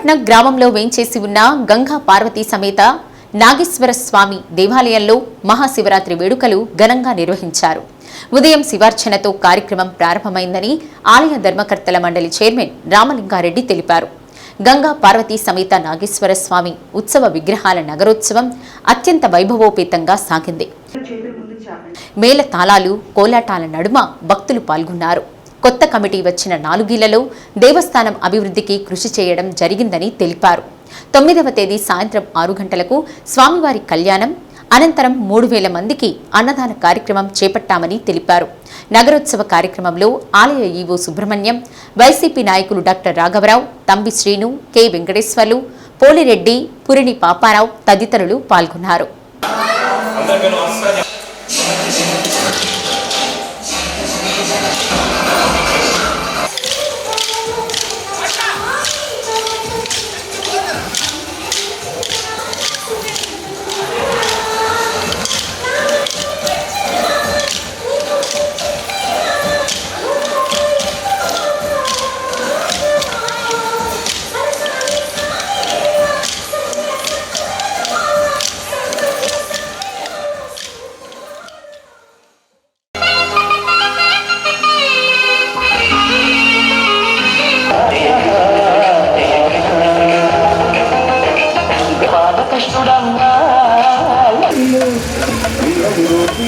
కొత్తపట్నం గ్రామంలో వేంచేసి ఉన్న గంగా పార్వతీ సమేత నాగేశ్వర స్వామి దేవాలయంలో మహాశివరాత్రి వేడుకలు ఘనంగా నిర్వహించారు. ఉదయం శివార్చనతో కార్యక్రమం ప్రారంభమైందని ఆలయ ధర్మకర్తల మండలి చైర్మన్ రామలింగారెడ్డి తెలిపారు. గంగా పార్వతీ సమేత నాగేశ్వర స్వామి ఉత్సవ విగ్రహాల నగరోత్సవం అత్యంత వైభవోపేతంగా సాగింది. మేళ తాళాలు కోలాటాల నడుమ భక్తులు పాల్గొన్నారు. కొత్త కమిటీ వచ్చిన నాలుగేళ్ళలో దేవస్థానం అభివృద్ధికి కృషి చేయడం జరిగిందని తెలిపారు. తొమ్మిదవ తేదీ సాయంత్రం ఆరు గంటలకు స్వామివారి కళ్యాణం అనంతరం మూడు వేల మందికి అన్నదాన కార్యక్రమం చేపట్టామని తెలిపారు. నగరోత్సవ కార్యక్రమంలో ఆలయ ఈవో సుబ్రహ్మణ్యం వైసీపీ నాయకులు డాక్టర్ రాఘవరావు తంబి శ్రీను కె వెంకటేశ్వర్లు పోలిరెడ్డి పురిని పాపారావు తదితరులు పాల్గొన్నారు.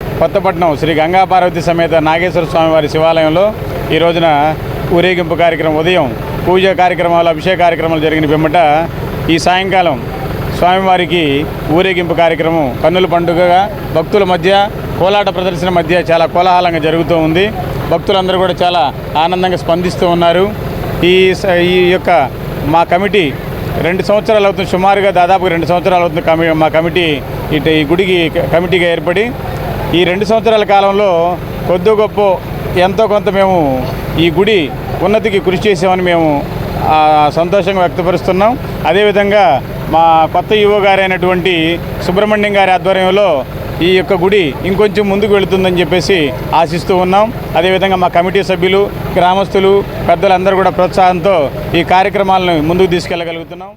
కొత్తపట్నం శ్రీ గంగా పార్వతి సమేత నాగేశ్వర స్వామివారి శివాలయంలో ఈ రోజున ఊరేగింపు కార్యక్రమం ఉదయం పూజ కార్యక్రమాలు అభిషేక కార్యక్రమాలు జరిగిన పిమ్మట ఈ సాయంకాలం స్వామివారికి ఊరేగింపు కార్యక్రమం కన్నుల పండుగగా భక్తుల మధ్య కోలాట ప్రదర్శన మధ్య చాలా కోలాహలంగా జరుగుతూ ఉంది. భక్తులందరూ కూడా చాలా ఆనందంగా స్పందిస్తూ ఉన్నారు. ఈ స- ఈ యొక్క మా కమిటీ రెండు సంవత్సరాలు అవుతుంది. సుమారుగా దాదాపు రెండు సంవత్సరాలు అవుతుంది కమి మా కమిటీ ఇటు ఈ గుడికి కమిటీగా ఏర్పడి. ఈ రెండు సంవత్సరాల కాలంలో కొద్ది గొప్ప ఎంతో కొంత మేము ఈ గుడి ఉన్నతికి కృషి చేసామని మేము సంతోషంగా వ్యక్తపరుస్తున్నాం. అదేవిధంగా మా కొత్త యువ గారైనటువంటి సుబ్రహ్మణ్యం గారి ఆధ్వర్యంలో ఈ యొక్క గుడి ఇంకొంచెం ముందుకు వెళుతుందని చెప్పేసి ఆశిస్తూ ఉన్నాం. అదేవిధంగా మా కమిటీ సభ్యులు గ్రామస్తులు పెద్దలందరూ కూడా ప్రోత్సాహంతో ఈ కార్యక్రమాలను ముందుకు తీసుకెళ్ళగలుగుతున్నాం.